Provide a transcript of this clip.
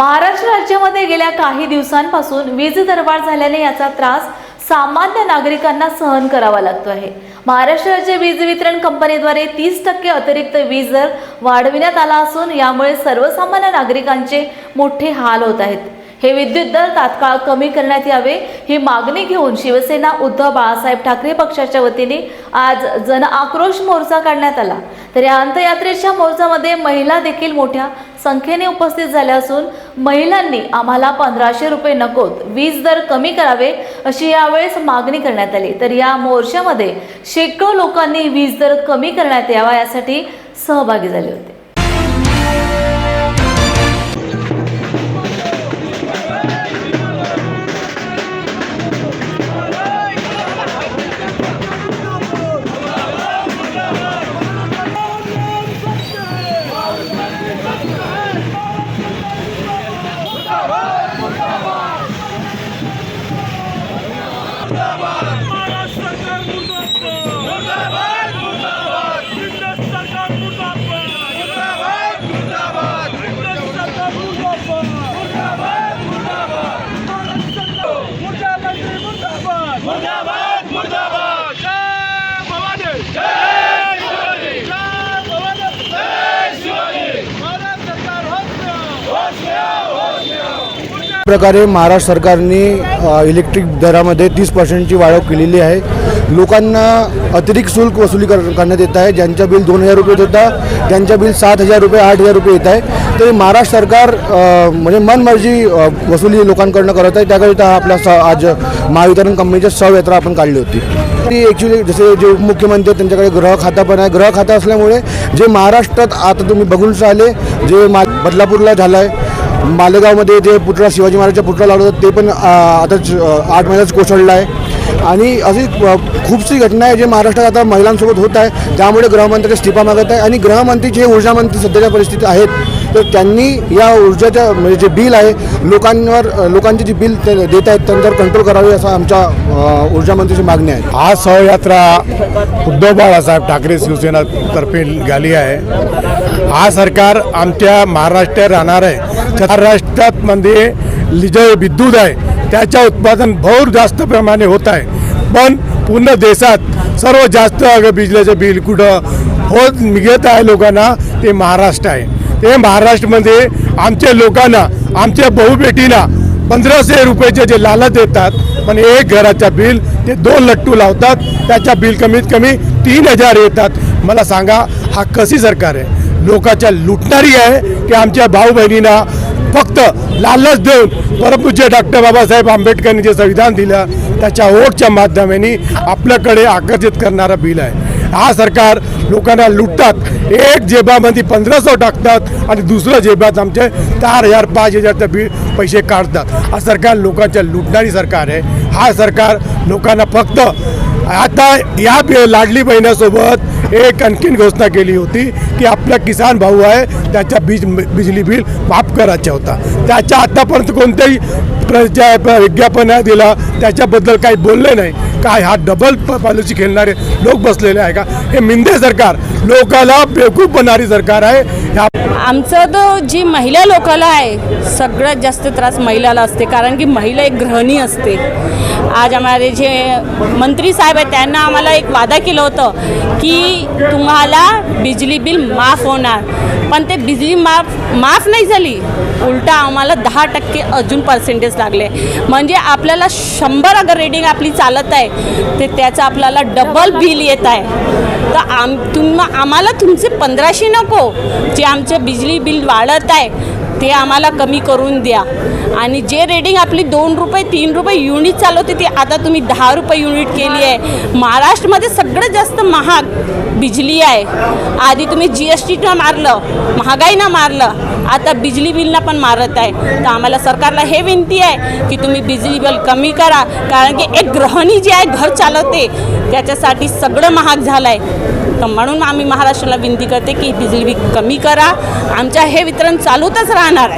महाराष्ट्र राज्यामध्ये गेल्या काही दिवसांपासून वीज दरवाढ झाल्याने याचा त्रास सामान्य नागरिकांना सहन करावा लागतो आहे. महाराष्ट्र राज्य वीज वितरण कंपनीद्वारे तीस टक्के अतिरिक्त वीज दर वाढविण्यात आला असून यामुळे सर्वसामान्य नागरिकांचे मोठे हाल होत आहेत. हे विद्युत दर तात्काळ कमी करण्यात यावे ही मागणी घेऊन शिवसेना उद्धव बाळासाहेब ठाकरे पक्षाच्या वतीने आज जन आक्रोश मोर्चा काढण्यात आला. तर या अंतयात्रेच्या मोर्चामध्ये महिला देखील मोठ्या संख्येने उपस्थित झाल्या असून महिलांनी आम्हाला पंधराशे रुपये नकोत वीज दर कमी करावे अशी यावेळेस मागणी करण्यात आली. तर या मोर्चामध्ये शेकडो लोकांनी वीज दर कमी करण्यात यावा यासाठी सहभागी झाले होते. प्रकारे महाराष्ट्र सरकारने इलेक्ट्रिक दरामध्ये तीस पर्सेंटची वाढव केलेली आहे. लोकांना अतिरिक्त शुल्क वसुली कर करण्यात येत आहे. ज्यांच्या बिल दोन हजार रुपये होता त्यांच्या बिल सात हजार रुपये आठ हजार रुपये येत आहे. तरी महाराष्ट्र सरकार म्हणजे मनमर्जी वसुली लोकांकडनं करत आहे. त्याकरिता आपला स आज महावितरण कंपनीची सहयात्रा आपण काढली होती. ती ॲक्च्युली जसे जे उपमुख्यमंत्री आहेत त्यांच्याकडे ग्रह खाता पण आहे. ग्रह खाता असल्यामुळे जे महाराष्ट्रात आता तुम्ही बघून आले जे मा बदलापूरला झालं आहे मालेगावमध्ये जे पुतळा शिवाजी महाराजच्या पुतळा लावला होता ते पण आता आताच आठ महिन्याच कोसळला आहे आणि अशी खूपशी घटना आहे जे महाराष्ट्रात आता महिलांसोबत होत आहे. त्यामुळे गृहमंत्री इस्तिफा मागत आहे. आणि गृहमंत्री जे ऊर्जामंत्री सध्याच्या परिस्थितीत आहेत तर त्यांनी या ऊर्जाच्या म्हणजे जे बिल आहे लोकांवर लोकांचे जे बिल ते देत आहेत त्यांच्यावर कंट्रोल करावे असं आमच्या अ, ऊर्जा मंत्रीची मागणी आहे. आज सहयात्रा उद्धव बाळासाहेब ठाकरे शिवसेनातर्फे झाली आहे. हा सरकार आमच्या महाराष्ट्रात राहणार आहे. महाराष्ट्रात मध्ये जे विद्युत आहे. त्याच्या उत्पादन भर जास्त प्रमाणे होत आहे. पण पूर्ण देशात सर्व जास्त अगं बिल कुठं होत निघत आहे लोकांना ते महाराष्ट्र आहे. ते महाराष्ट्रामध्ये आमच्या लोकांना आमच्या बहुबेटींना पंधराशे रुपयाचे जे लालच देतात पण एक घराचा बिल ते दोन लट्टू लावतात त्याच्या बिल कमीत कमी तीन हजार येतात. मला सांगा हा कशी सरकार आहे? लोकाच्या लुटणारी आहे की आमच्या भाऊ बहिणींना फक्त लालच देऊन परमपूज्य डॉक्टर बाबासाहेब आंबेडकरांनी जे संविधान दिलं त्याच्या ओटच्या माध्यमाने आपल्याकडे आकर्षित करणारा बिल आहे. हा सरकार लोकांना लुटतात. एक जेबामध्ये पंधराशे टाकतात आणि दुसरं जेबात आमचे चार हजार पाच हजारचं बी पैसे काढतात. हा सरकार लोकांच्या लुटणारी सरकार आहे. हा सरकार लोकांना फक्त आता या लाडली बहिण्यासोबत एक आणखीन घोषणा केली होती की आपला किसान भाऊ आहे त्याच्या बीज बिजली बिल माफ करायचा होता. त्याच्या आतापर्यंत कोणत्याही विज्ञापन नाही दिला त्याच्याबद्दल काही बोलले नाही. काय हा डबल पॉलिसी खेळणारे लोक बसलेले आहे का? हे मिंदे सरकार लोकाला बेवकूफ बनणारी सरकार आहे. ह्या आमचं तो जी महिला लोकाला आहे सगळ्यात जास्त त्रास महिलाला असते कारण की महिला एक गृहणी असते. आज आम्हाला जे मंत्री साहेब आहेत त्यांना आम्हाला एक वादा केलं होतं की तुम्हाला बिजली बिल माफ होणार. पण ते बिजली माफ माफ नाही झाली. उलटा आम्हाला दहा टक्के अजून पर्सेंटेज लागले. म्हणजे आपल्याला शंभर अगर रेडिंग आपली चालत आहे ते त्याचं आपल्याला डबल बिल येत आहे. तर आम तुम आम्हाला तुमचे पंधराशे नको. जे आमचं बिजली बिल वाढत आहे ते आम्हाला कमी करून द्या. आणि जे रेटिंग आपली दोन रुपये तीन रुपये युनिट चालवते ती आता तुम्ही दहा रुपये युनिट केली आहे. महाराष्ट्रामध्ये सगळ्यात जास्त महाग बिजली आहे. आधी तुम्ही जी एस टीनं मारलं महागाईनं मारलं आता बिजली बिलना पण मारत आहे. तर आम्हाला सरकारला हे विनंती आहे की तुम्ही बिजली बिल कमी करा. कारण की एक गृहिणी जी आहे घर चालवते त्याच्यासाठी सगळं महाग झालं आहे तर म्हणून आम्ही महाराष्ट्राला विनंती करते की बिजली बिल कमी करा. आमच्या हे वितरण चालूतच राहणार आहे.